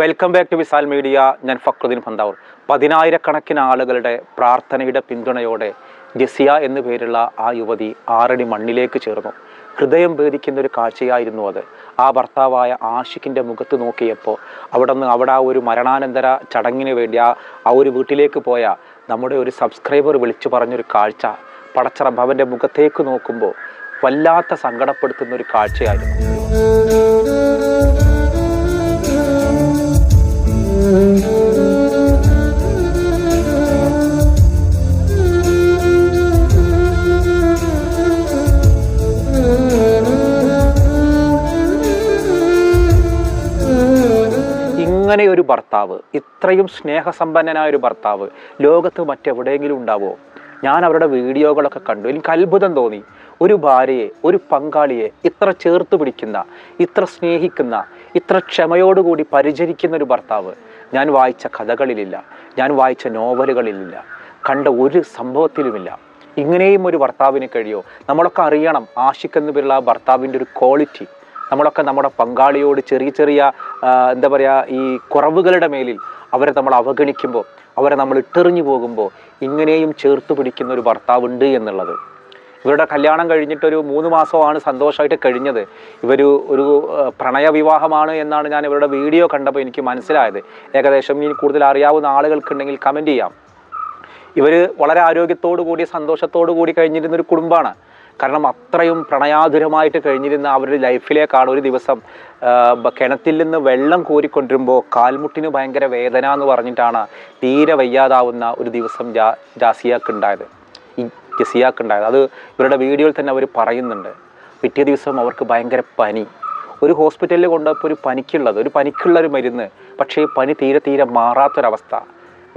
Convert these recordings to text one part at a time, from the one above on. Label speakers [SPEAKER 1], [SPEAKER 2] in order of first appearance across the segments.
[SPEAKER 1] Welcome back to Visal media ഞാൻ ഫക്രുദ്ദീൻ പന്താവൂർ പതിനായിരക്കണക്കിന് ആളുകളുടെ പ്രാർത്ഥനയുടെ പിന്തുണയോടെ ജസിയ എന്നു പേരുള്ള ആ യുവതി ആറടി മണ്ണിലേക്ക് ചേർന്നു. ഹൃദയം ഭേദിക്കുന്ന ഒരു കാഴ്ചയായിരുന്നു അത്. ആ ഭർത്താവായ ആഷിഖിന്റെ മുഖത്ത് നോക്കിയപ്പോൾ അവിടെ നിന്ന് അവിടെ ആ ഒരു മരണാനന്തര ചടങ്ങിന് വേണ്ടി ആ ആ ഒരു വീട്ടിലേക്ക് പോയ നമ്മുടെ ഒരു സബ്സ്ക്രൈബർ വിളിച്ചു പറഞ്ഞൊരു കാഴ്ച പടച്ചറ അവന്റെ മുഖത്തേക്ക് നോക്കുമ്പോൾ വല്ലാത്ത സങ്കടപ്പെടുത്തുന്ന ഒരു കാഴ്ചയായിരുന്നു. ഇങ്ങനെ ഒരു ഭർത്താവ് ഇത്രയും സ്നേഹസമ്പന്നനായ ഒരു ഭർത്താവ് ലോകത്ത് മറ്റെവിടെയെങ്കിലും ഉണ്ടാവോ? ഞാൻ അവരുടെ വീഡിയോകളൊക്കെ കണ്ടു. എനിക്ക് അത്ഭുതം തോന്നി. ഒരു ഭാര്യയെ ഒരു പങ്കാളിയെ ഇത്ര ചേർത്ത് പിടിക്കുന്ന ഇത്ര സ്നേഹിക്കുന്ന ഇത്ര ക്ഷമയോടുകൂടി പരിചരിക്കുന്ന ഒരു ഭർത്താവ്. ഞാൻ വായിച്ച കഥകളിലില്ല. ഞാൻ വായിച്ച നോവലുകളിലില്ല. കണ്ട ഒരു സംഭവത്തിലുമില്ല. ഇങ്ങനെയും ഒരു ഭർത്താവിന് കഴിയോ? നമ്മളൊക്കെ അറിയണം ആഷിഖ് എന്ന് പേരുള്ള ആ ഭർത്താവിന്റെ ഒരു ക്വാളിറ്റി. നമ്മളൊക്കെ നമ്മുടെ പങ്കാളിയോട് ചെറിയ ചെറിയ എന്താ പറയുക ഈ കുറവുകളുടെ മേലിൽ അവരെ നമ്മൾ അവഗണിക്കുമ്പോൾ അവരെ നമ്മൾ ഇട്ടെറിഞ്ഞു പോകുമ്പോൾ ഇങ്ങനെയും ചേർത്ത് പിടിക്കുന്ന ഒരു ഭർത്താവുണ്ട് എന്നുള്ളത്. ഇവരുടെ കല്യാണം കഴിഞ്ഞിട്ടൊരു മൂന്ന് മാസമാണ് സന്തോഷമായിട്ട് കഴിഞ്ഞത്. ഇവർ ഒരു പ്രണയവിവാഹമാണ് പ്രണയ വിവാഹമാണ് എന്നാണ് ഞാൻ ഇവരുടെ വീഡിയോ കണ്ടപ്പോൾ എനിക്ക് മനസ്സിലായത്. ഏകദേശം ഇനി കൂടുതൽ അറിയാവുന്ന ആളുകൾക്കുണ്ടെങ്കിൽ കമന്റ് ചെയ്യാം. ഇവർ വളരെ ആരോഗ്യത്തോടു കൂടി സന്തോഷത്തോടു കൂടി കഴിഞ്ഞിരുന്ന ഒരു കുടുംബമാണ്. കാരണം അത്രയും പ്രണയാതുരമായിട്ട് കഴിഞ്ഞിരുന്ന അവരുടെ ലൈഫിലേക്കാണ് ഒരു ദിവസം കിണറ്റിൽ നിന്ന് വെള്ളം കോരിക്കൊണ്ടിരുമ്പോൾ കാൽമുട്ടിന് ഭയങ്കര വേദന എന്ന് പറഞ്ഞിട്ടാണ് തീരെ വയ്യാതാവുന്ന ഒരു ദിവസം ജാ ജാസിയാക്ക് ഉണ്ടായത്. ഈ ജസിയാക്ക് ഉണ്ടായത് അത് ഇവരുടെ വീഡിയോയിൽ തന്നെ അവർ പറയുന്നുണ്ട്. പിറ്റേ ദിവസം അവർക്ക് ഭയങ്കര പനി. ഒരു ഹോസ്പിറ്റലിൽ കൊണ്ടുപോയപ്പോൾ ഒരു പനിക്കുള്ളത് ഒരു പനിക്കുള്ള ഒരു മരുന്ന്. പക്ഷേ പനി തീരെ തീരെ മാറാത്തൊരവസ്ഥ.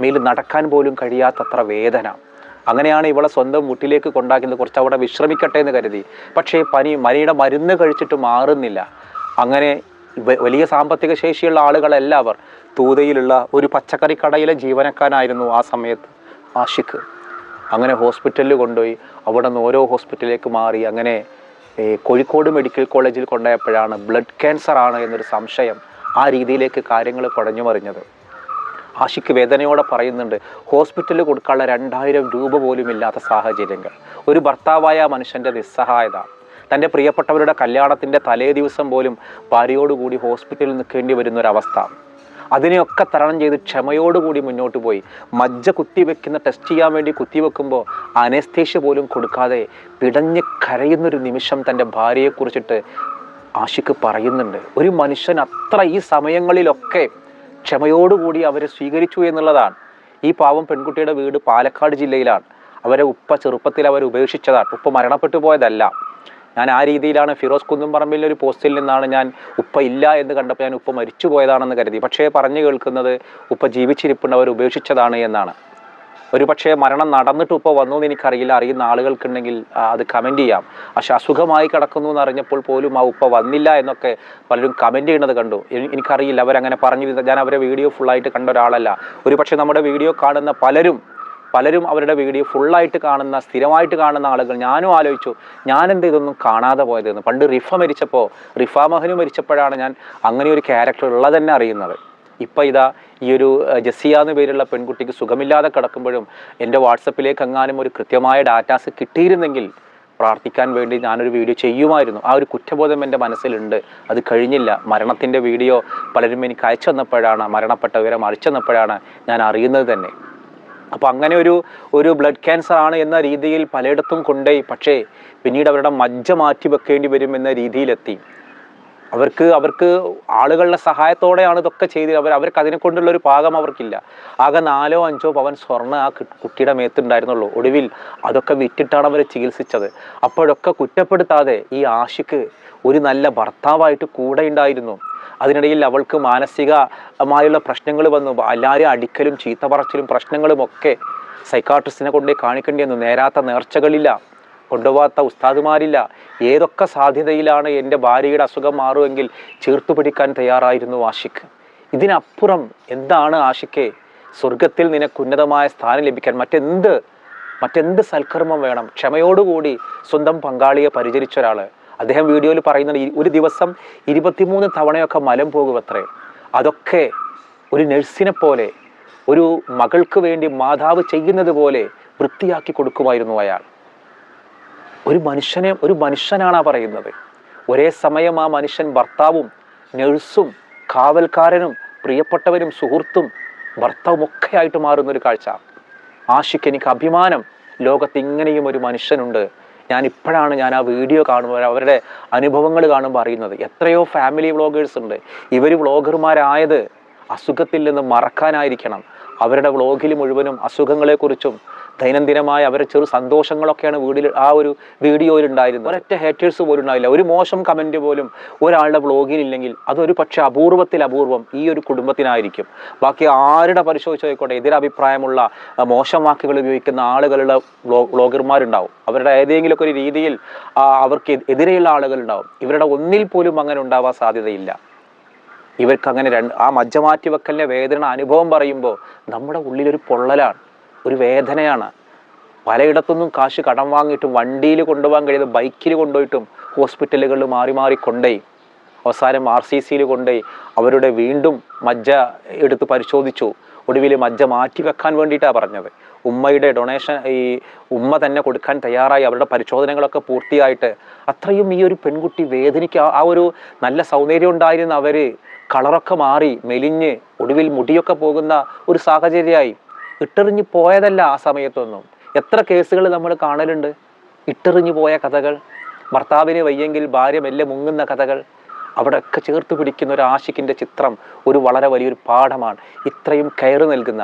[SPEAKER 1] മേൽ നടക്കാൻ പോലും കഴിയാത്തത്ര വേദന. അങ്ങനെയാണ് ഇവളെ സ്വന്തം വീട്ടിലേക്ക് കൊണ്ടാക്കുന്നത് കുറച്ച് അവിടെ വിശ്രമിക്കട്ടെ എന്ന് കരുതി. പക്ഷേ പനി മനിയുടെ മരുന്ന് കഴിച്ചിട്ട് മാറുന്നില്ല. അങ്ങനെ വലിയ സാമ്പത്തിക ശേഷിയുള്ള ആളുകളല്ല അവർ തൂതയിലുള്ള ഒരു പച്ചക്കറി കടയിലെ ജീവനക്കാരായിരുന്നു ആ സമയത്ത് ആഷിഖ്. അങ്ങനെ ഹോസ്പിറ്റലിൽ കൊണ്ടുപോയി അവിടെ നിന്ന് ഓരോ ഹോസ്പിറ്റലിലേക്ക് മാറി അങ്ങനെ കോഴിക്കോട് മെഡിക്കൽ കോളേജിൽ കൊണ്ടുപോയപ്പോഴാണ് ബ്ലഡ് ക്യാൻസർ ആണ് എന്നൊരു സംശയം ആ രീതിയിലേക്ക് കാര്യങ്ങൾ കുഴഞ്ഞു മറിഞ്ഞത് ആഷിക്ക് വേദനയോടെ പറയുന്നുണ്ട് ഹോസ്പിറ്റലിൽ കൊടുക്കാനുള്ള രണ്ടായിരം രൂപ പോലും ഇല്ലാത്ത സാഹചര്യങ്ങൾ. ഒരു ഭർത്താവായ മനുഷ്യന്റെ നിസ്സഹായത. തന്റെ പ്രിയപ്പെട്ടവരുടെ കല്യാണത്തിന്റെ തലേ ദിവസം പോലും ഭാര്യയോടുകൂടി ഹോസ്പിറ്റലിൽ നിൽക്കേണ്ടി വരുന്നൊരവസ്ഥ. അതിനെയൊക്കെ തരണം ചെയ്ത് ക്ഷമയോടുകൂടി മുന്നോട്ട് പോയി. മജ്ജ കുത്തിവെക്കുന്ന ടെസ്റ്റ് ചെയ്യാൻ വേണ്ടി കുത്തിവെക്കുമ്പോൾ അനസ്തേഷ്യ പോലും കൊടുക്കാതെ പിടഞ്ഞ് കരയുന്നൊരു നിമിഷം തന്റെ ഭാര്യയെക്കുറിച്ചിട്ട് ആഷിക്ക് പറയുന്നുണ്ട്. ഒരു മനുഷ്യൻ അത്ര ഈ സമയങ്ങളിലൊക്കെ ക്ഷമയോടുകൂടി അവരെ സ്വീകരിച്ചു എന്നുള്ളതാണ്. ഈ പാവം പെൺകുട്ടിയുടെ വീട് പാലക്കാട് ജില്ലയിലാണ്. അവരെ ഉപ്പ ചെറുപ്പത്തിൽ അവർ ഉപേക്ഷിച്ചതാണ്. ഉപ്പ മരണപ്പെട്ടു പോയതല്ല. ഞാൻ ആ രീതിയിലാണ് ഫിറോസ് കുന്നുംപറമ്പിലെ ഒരു പോസ്റ്റിൽ നിന്നാണ് ഞാൻ ഉപ്പ ഇല്ല എന്ന് കണ്ടപ്പോൾ ഞാൻ ഉപ്പ മരിച്ചു പോയതാണെന്ന് കരുതി. പക്ഷേ പറഞ്ഞു കേൾക്കുന്നത് ഉപ്പ ജീവിച്ചിരിപ്പുണ്ട് അവർ ഉപേക്ഷിച്ചതാണ് എന്നാണ്. ഒരു പക്ഷേ മരണം നടന്നിട്ട് ഉപ്പ വന്നു എന്ന് എനിക്കറിയില്ല. അറിയുന്ന ആളുകൾക്കുണ്ടെങ്കിൽ അത് കമന്റ് ചെയ്യാം. പക്ഷെ അസുഖമായി കിടക്കുന്നു എന്ന് അറിഞ്ഞപ്പോൾ പോലും ആ ഉപ്പ വന്നില്ല എന്നൊക്കെ പലരും കമന്റ് ചെയ്യുന്നത് കണ്ടു. എനി- എനിക്കറിയില്ല. അവരങ്ങനെ പറഞ്ഞു ഞാൻ അവരെ വീഡിയോ ഫുള്ളായിട്ട് കണ്ട ഒരാളല്ല. ഒരു പക്ഷേ നമ്മുടെ വീഡിയോ കാണുന്ന പലരും പലരും അവരുടെ വീഡിയോ ഫുള്ളായിട്ട് കാണുന്ന സ്ഥിരമായിട്ട് കാണുന്ന ആളുകൾ ഞാനും ആലോചിച്ചു ഞാനെന്ത് ഇതൊന്നും കാണാതെ പോയതെന്ന്. പണ്ട് റിഫ മരിച്ചപ്പോൾ റിഫ മഹനു മരിച്ചപ്പോഴാണ് ഞാൻ അങ്ങനെ ഒരു ക്യാരക്ടർ ഉള്ളതെന്നെ അറിയുന്നത്. ഇപ്പം ഇതാ ഈ ഒരു ജസിയ എന്ന പേരുള്ള പെൺകുട്ടിക്ക് സുഖമില്ലാതെ കിടക്കുമ്പോഴും എന്റെ വാട്സപ്പിലേക്ക് എങ്ങാനും ഒരു കൃത്യമായ ഡാറ്റാസ് കിട്ടിയിരുന്നെങ്കിൽ പ്രാർത്ഥിക്കാൻ വേണ്ടി ഞാനൊരു വീഡിയോ ചെയ്യുമായിരുന്നു. ആ ഒരു കുറ്റബോധം എന്റെ മനസ്സിലുണ്ട്. അത് കഴിഞ്ഞില്ല. മരണത്തിന്റെ വീഡിയോ പലരും എനിക്ക് അയച്ചു തന്നപ്പോഴാണ് മരണപ്പെട്ട വിവരം അയച്ചു തന്നപ്പോഴാണ് ഞാൻ അറിയുന്നത് തന്നെ. അപ്പോൾ അങ്ങനെ ഒരു ഒരു ബ്ലഡ് ക്യാൻസർ ആണ് എന്ന രീതിയിൽ പലയിടത്തും കൊണ്ടുപോയി. പക്ഷേ പിന്നീട് അവരുടെ മജ്ജ മാറ്റി വെക്കേണ്ടി വരും എന്ന രീതിയിലെത്തി. അവർക്ക് അവർക്ക് ആളുകളുടെ സഹായത്തോടെയാണ് ഇതൊക്കെ ചെയ്തത്. അവർ അവർക്ക് അതിനെ കൊണ്ടുള്ള ഒരു പാകം അവർക്കില്ല. ആകെ നാലോ അഞ്ചോ പവൻ സ്വർണ ആ കുട്ടിയുടെ മേത്തുണ്ടായിരുന്നുള്ളൂ ഒടുവിൽ അതൊക്കെ വിറ്റിട്ടാണ് അവരെ ചികിത്സിച്ചത്. അപ്പോഴൊക്കെ കുറ്റപ്പെടുത്താതെ ഈ ആഷിക്ക് ഒരു നല്ല ഭർത്താവായിട്ട് കൂടെ ഉണ്ടായിരുന്നു. അതിനിടയിൽ അവൾക്ക് മാനസികമായുള്ള പ്രശ്നങ്ങൾ വന്നു. എല്ലാവരും അടിക്കലും ചീത്ത പറച്ചിലും പ്രശ്നങ്ങളും ഒക്കെ സൈക്കാട്രിസ്റ്റിനെ കൊണ്ടേ കാണിക്കേണ്ടി വന്നു നേരാത്ത നേർച്ചകളില്ല കൊണ്ടുപോകാത്ത ഉസ്താദുമാരില്ല. ഏതൊക്കെ സാധ്യതയിലാണ് എന്റെ ഭാര്യയുടെ അസുഖം മാറുമെങ്കിൽ ചേർത്തു പിടിക്കാൻ തയ്യാറായിരുന്നു ആഷിഖ്. ഇതിനപ്പുറം എന്താണ് ആഷിക്കെ സ്വർഗത്തിൽ നിനക്ക് ഉന്നതമായ സ്ഥാനം ലഭിക്കാൻ മറ്റെന്ത്? മറ്റെന്ത് സൽക്കർമ്മം വേണം? ക്ഷമയോടുകൂടി സ്വന്തം പങ്കാളിയെ പരിചരിച്ച ഒരാൾ അദ്ദേഹം വീഡിയോയിൽ പറയുന്നത് ഒരു ദിവസം ഇരുപത്തിമൂന്ന് തവണയൊക്കെ മലം പോകുമത്രേ അതൊക്കെ ഒരു നഴ്സിനെ പോലെ ഒരു മകൾക്ക് വേണ്ടി മാതാവ് ചെയ്യുന്നത് പോലെ വൃത്തിയാക്കി കൊടുക്കുമായിരുന്നു അയാൾ. ഒരു മനുഷ്യനെ ഒരു മനുഷ്യനാണ് പറയുന്നത്. ഒരേ സമയം ആ മനുഷ്യൻ ഭർത്താവും നഴ്സും കാവൽക്കാരനും പ്രിയപ്പെട്ടവരും സുഹൃത്തും ഭർത്താവും ഒക്കെ ആയിട്ട് മാറുന്ന ഒരു കാഴ്ച. ആഷിക്ക് എനിക്ക് അഭിമാനം. ലോകത്ത് ഇങ്ങനെയും ഒരു മനുഷ്യനുണ്ട്. ഞാൻ ഇപ്പോഴാണ് ഞാൻ ആ വീഡിയോ കാണുമ്പോൾ അവരുടെ അനുഭവങ്ങൾ കാണുമ്പോൾ അറിയുന്നത്. എത്രയോ ഫാമിലി വ്ളോഗേഴ്സ് ഉണ്ട്. ഇവർ വ്ളോഗർമാരായത് അസുഖത്തിൽ നിന്ന് മറക്കാനായിരിക്കണം. അവരുടെ വ്ളോഗിൽ മുഴുവനും അസുഖങ്ങളെക്കുറിച്ചും ദൈനംദിനമായ അവരെ ചെറു സന്തോഷങ്ങളൊക്കെയാണ് വീടിൽ ആ ഒരു വീഡിയോയിൽ ഉണ്ടായിരുന്നത്. ഒരൊറ്റ ഹേറ്റേഴ്സ് പോലും ഉണ്ടാവില്ല. ഒരു മോശം കമന്റ് പോലും ഒരാളുടെ ബ്ലോഗിനില്ലെങ്കിൽ അതൊരു പക്ഷേ അപൂർവത്തിൽ അപൂർവം ഈ ഒരു കുടുംബത്തിനായിരിക്കും. ബാക്കി ആരുടെ പരിശോധിച്ചായിക്കോട്ടെ എതിരഭിപ്രായമുള്ള മോശം വാക്കുകൾ ഉപയോഗിക്കുന്ന ആളുകളുടെ ബ്ലോഗർമാരുണ്ടാവും അവരുടെ ഏതെങ്കിലുമൊക്കെ ഒരു രീതിയിൽ അവർക്ക് എതിരെയുള്ള ആളുകളുണ്ടാവും. ഇവരുടെ ഒന്നിൽ പോലും അങ്ങനെ ഉണ്ടാവാൻ സാധ്യതയില്ല. ഇവർക്ക് അങ്ങനെ രണ്ട് ആ മജ്ജ മാറ്റി വെക്കലിന്റെ വേദന അനുഭവം പറയുമ്പോൾ നമ്മുടെ ഉള്ളിലൊരു പൊള്ളലാണ്. ഒരു വേദനയാണ്. പലയിടത്തുനിന്നും കാശ് കടം വാങ്ങിയിട്ടും വണ്ടിയിൽ കൊണ്ടുപോകാൻ കഴിയാതെ ബൈക്കിൽ കൊണ്ടുപോയിട്ടും ഹോസ്പിറ്റലുകളിൽ മാറി മാറി കൊണ്ടുപോയി. അവസാനം ആർ സി സിയിൽ കൊണ്ടുപോയി. അവരുടെ വീണ്ടും മജ്ജ എടുത്ത് പരിശോധിച്ചു. ഒടുവിൽ മജ്ജ മാറ്റി വെക്കാൻ വേണ്ടിയിട്ടാണ് പറഞ്ഞത്. ഉമ്മയുടെ ഡൊണേഷൻ ഈ ഉമ്മ തന്നെ കൊടുക്കാൻ തയ്യാറായി. അവരുടെ പരിശോധനകളൊക്കെ പൂർത്തിയായിട്ട് അത്രയും ഈ ഒരു പെൺകുട്ടി വേദനിക്ക് ആ- ഒരു നല്ല സൗന്ദര്യം ഉണ്ടായിരുന്ന അവർ കളറൊക്കെ മാറി മെലിഞ്ഞ് ഒടുവിൽ മുടിയൊക്കെ പോകുന്ന ഒരു സാഹചര്യമായി. ഇട്ടെറിഞ്ഞ് പോയതല്ല ആ സമയത്തൊന്നും. എത്ര കേസുകൾ നമ്മൾ കാണലുണ്ട്? ഇട്ടെറിഞ്ഞു പോയ കഥകൾ ഭർത്താവിനെ വയ്യെങ്കിൽ ഭാര്യ മെല്ലെ മുങ്ങുന്ന കഥകൾ അവിടെയൊക്കെ ചേർത്ത് പിടിക്കുന്ന ഒരു ആഷിക്കിന്റെ ചിത്രം ഒരു വളരെ വലിയൊരു പാഠമാണ്. ഇത്രയും കയറ് നൽകുന്ന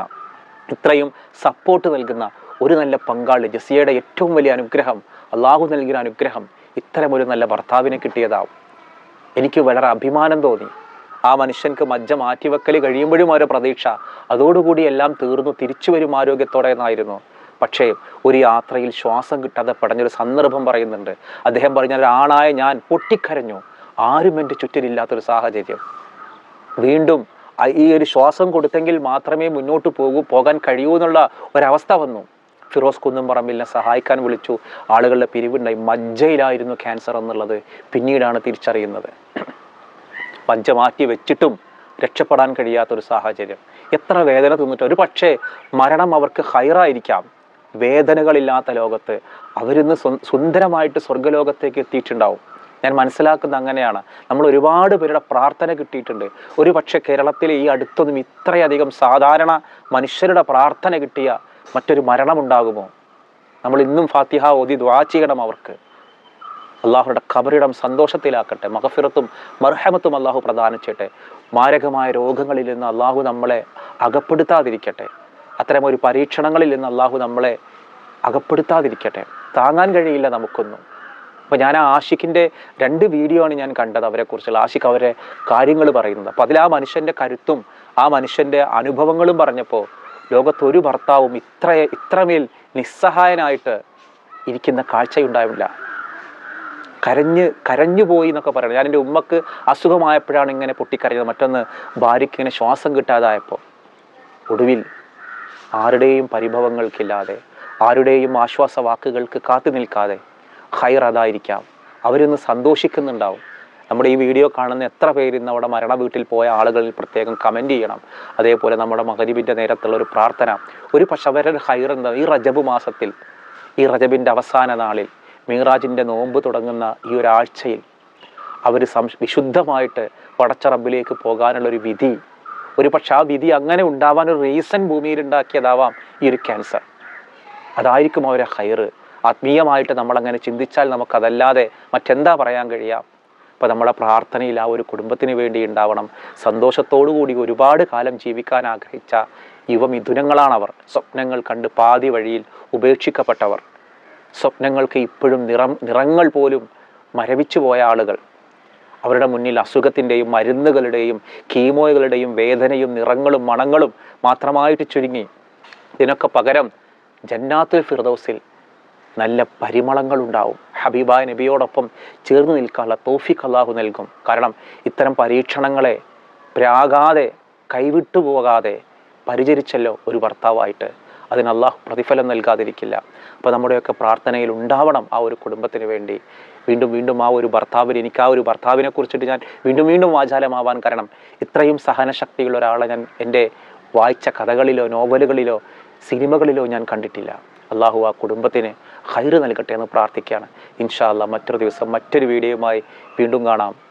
[SPEAKER 1] ഇത്രയും സപ്പോർട്ട് നൽകുന്ന ഒരു നല്ല പങ്കാളി ജസിയയുടെ ഏറ്റവും വലിയ അനുഗ്രഹം അള്ളാഹു നൽകിയ അനുഗ്രഹം ഇത്തരമൊരു നല്ല ഭർത്താവിനെ കിട്ടിയതാവും. എനിക്ക് വളരെ അഭിമാനം തോന്നി. ആ മനുഷ്യൻക്ക് മജ്ജ മാറ്റിവെക്കൽ കഴിയുമ്പോഴും ഒരു പ്രതീക്ഷ. അതോടുകൂടി എല്ലാം തീർന്നു തിരിച്ചു വരും ആരോഗ്യത്തോടെ എന്നായിരുന്നു. പക്ഷേ ഒരു യാത്രയിൽ ശ്വാസം കിട്ടാതെ പടഞ്ഞൊരു സന്ദർഭം പറയുന്നുണ്ട്. അദ്ദേഹം പറഞ്ഞ ഒരാണായ ഞാൻ പൊട്ടിക്കരഞ്ഞു. ആരും എന്റെ ചുറ്റിലില്ലാത്തൊരു സാഹചര്യം. വീണ്ടും ഈ ഒരു ശ്വാസം കൊടുത്തെങ്കിൽ മാത്രമേ മുന്നോട്ട് പോകൂ പോകാൻ കഴിയൂ എന്നുള്ള ഒരവസ്ഥ വന്നു. ഫിറോസ് കുന്നുംപറമ്പിലിനെ സഹായിക്കാൻ വിളിച്ചു. ആളുകളുടെ പിരിവുണ്ടായി. മജ്ജയിലായിരുന്നു ക്യാൻസർ എന്നുള്ളത്. പിന്നീടാണ് തിരിച്ചറിയുന്നത്. പഞ്ച മാറ്റി വെച്ചിട്ടും രക്ഷപ്പെടാൻ കഴിയാത്തൊരു സാഹചര്യം. എത്ര വേദന തിന്നിട്ട് ഒരു പക്ഷേ മരണം അവർക്ക് ഹൈറായിരിക്കാം. വേദനകളില്ലാത്ത ലോകത്ത് അവരിന്ന് സുന്ദരമായിട്ട് സ്വർഗലോകത്തേക്ക് എത്തിയിട്ടുണ്ടാവും. ഞാൻ മനസ്സിലാക്കുന്നത് അങ്ങനെയാണ്. നമ്മൾ ഒരുപാട് പേരുടെ പ്രാർത്ഥന കിട്ടിയിട്ടുണ്ട്. ഒരു പക്ഷേ കേരളത്തിൽ ഈ അടുത്തൊന്നും ഇത്രയധികം സാധാരണ മനുഷ്യരുടെ പ്രാർത്ഥന കിട്ടിയ മറ്റൊരു മരണമുണ്ടാകുമോ? നമ്മൾ ഇന്നും ഫാത്തിഹ ഓതി ദ്വാ ചെയ്യണം അവർക്ക്. അള്ളാഹുയുടെ കബറിടം സന്തോഷത്തിലാക്കട്ടെ മഹഫിറത്തും മർഹമത്തും അള്ളാഹു പ്രദാനിച്ചിട്ടെ. മാരകമായ രോഗങ്ങളിൽ നിന്ന് അള്ളാഹു നമ്മളെ അകപ്പെടുത്താതിരിക്കട്ടെ. അത്തരം ഒരു പരീക്ഷണങ്ങളിൽ നിന്ന് അള്ളാഹു നമ്മളെ അകപ്പെടുത്താതിരിക്കട്ടെ. താങ്ങാൻ കഴിയില്ല നമുക്കൊന്നും. അപ്പോൾ ഞാൻ ആ ആഷിഖിന്റെ രണ്ട് വീഡിയോ ആണ് ഞാൻ കണ്ടത് അവരെക്കുറിച്ചുള്ള. ആഷിഖ് അവരെ കാര്യങ്ങൾ പറയുന്നത്. അപ്പോൾ അതിൽ ആ മനുഷ്യന്റെ കരുത്തും ആ മനുഷ്യന്റെ അനുഭവങ്ങളും പറഞ്ഞപ്പോൾ ലോകത്തൊരു ഭർത്താവും ഇത്ര ഇത്രമേൽ നിസ്സഹായനായിട്ട് ഇരിക്കുന്ന കാഴ്ചയുണ്ടാവില്ല. കരഞ്ഞ് കരഞ്ഞു പോയി എന്നൊക്കെ പറയണം ഞാൻ എന്റെ ഉമ്മക്ക് അസുഖമായപ്പോഴാണ് ഇങ്ങനെ പൊട്ടിക്കരഞ്ഞത് മറ്റൊന്ന് ഭാര്യയ്ക്ക് ഇങ്ങനെ ശ്വാസം കിട്ടാതായപ്പോൾ ഒടുവിൽ ആരുടെയും പരിഭവങ്ങൾക്കില്ലാതെ ആരുടെയും ആശ്വാസ വാക്കുകൾക്ക് കാത്തു നിൽക്കാതെ ഹൈർ അതായിരിക്കാം. അവരിന്ന് സന്തോഷിക്കുന്നുണ്ടാവും. നമ്മുടെ ഈ വീഡിയോ കാണുന്ന എത്ര പേര് ഇന്ന് അവിടെ മരണ വീട്ടിൽ പോയ ആളുകളിൽ പ്രത്യേകം കമന്റ് ചെയ്യണം. അതേപോലെ നമ്മുടെ മഹരീബിന്റെ നേരത്തുള്ള ഒരു പ്രാർത്ഥന. ഒരു പക്ഷെ അവരുടെ ഹൈർ എന്താ? ഈ റജബ് മാസത്തിൽ ഈ റജബിന്റെ അവസാന നാളിൽ മീറാജിന്റെ നോമ്പ് തുടങ്ങുന്ന ഈ ഒരാഴ്ചയിൽ അവർ സം വിശുദ്ധമായിട്ട് പടച്ച റബ്ബിലേക്ക് പോകാനുള്ളൊരു വിധി ഒരു പക്ഷെ ആ വിധി അങ്ങനെ ഉണ്ടാവാൻ ഒരു റീസൺ ഭൂമിയിൽ ഉണ്ടാക്കിയതാവാം ഈ ഒരു ക്യാൻസർ അതായിരിക്കും അവരെ ഹൈറ് ആത്മീയമായിട്ട് നമ്മളങ്ങനെ ചിന്തിച്ചാൽ നമുക്കതല്ലാതെ മറ്റെന്താ പറയാൻ കഴിയാം? അപ്പോൾ നമ്മുടെ പ്രാർത്ഥനയിൽ ആ ഒരു കുടുംബത്തിന് വേണ്ടി ഉണ്ടാവണം. സന്തോഷത്തോടു കൂടി ഒരുപാട് കാലം ജീവിക്കാൻ ആഗ്രഹിച്ച യുവമിഥുനങ്ങളാണവർ. സ്വപ്നങ്ങൾ കണ്ട് പാതി വഴിയിൽ ഉപേക്ഷിക്കപ്പെട്ടവർ. സ്വപ്നങ്ങൾക്ക് ഇപ്പോഴും നിറം നിറങ്ങൾ പോലും മരവിച്ചു പോയ ആളുകൾ. അവരുടെ മുന്നിൽ അസുഖത്തിന്റെയും മരുന്നുകളുടെയും കീമോകളുടെയും വേദനയും നിറങ്ങളും മണങ്ങളും മാത്രമായിട്ട് ചുരുങ്ങി. ഇതിനൊക്കെ പകരം ജന്നാത്തുൽ ഫിർദൗസിൽ നല്ല പരിമളങ്ങളുണ്ടാവും ഹബീബായ നബിയോടൊപ്പം ചേർന്ന് നിൽക്കാനുള്ള തോഫിക്ക് അള്ളാഹു നൽകും. കാരണം ഇത്തരം പരീക്ഷണങ്ങളെ പ്രാകാതെ കൈവിട്ടു പോകാതെ പരിചരിച്ചല്ലോ ഒരു ഭർത്താവായിട്ട്. അതിന് അള്ളാഹു പ്രതിഫലം നൽകാതിരിക്കില്ല. അപ്പോൾ നമ്മുടെയൊക്കെ പ്രാർത്ഥനയിൽ ഉണ്ടാവണം ആ ഒരു കുടുംബത്തിന് വേണ്ടി. വീണ്ടും വീണ്ടും ആ ഒരു ഭർത്താവിന് എനിക്ക് ആ ഒരു ഭർത്താവിനെ കുറിച്ചിട്ട് ഞാൻ വീണ്ടും വീണ്ടും വാചാലമാവാൻ കാരണം ഇത്രയും സഹനശക്തിയുള്ള ഒരാളെ ഞാൻ എന്റെ വായിച്ച കഥകളിലോ നോവലുകളിലോ സിനിമകളിലോ ഞാൻ കണ്ടിട്ടില്ല. അള്ളാഹു ആ കുടുംബത്തിന് ഹൈറ് നൽകട്ടെ എന്ന് പ്രാർത്ഥിക്കുകയാണ്. ഇൻഷാ അല്ലാ മറ്റൊരു ദിവസം മറ്റൊരു വീഡിയോയുമായി വീണ്ടും കാണാം.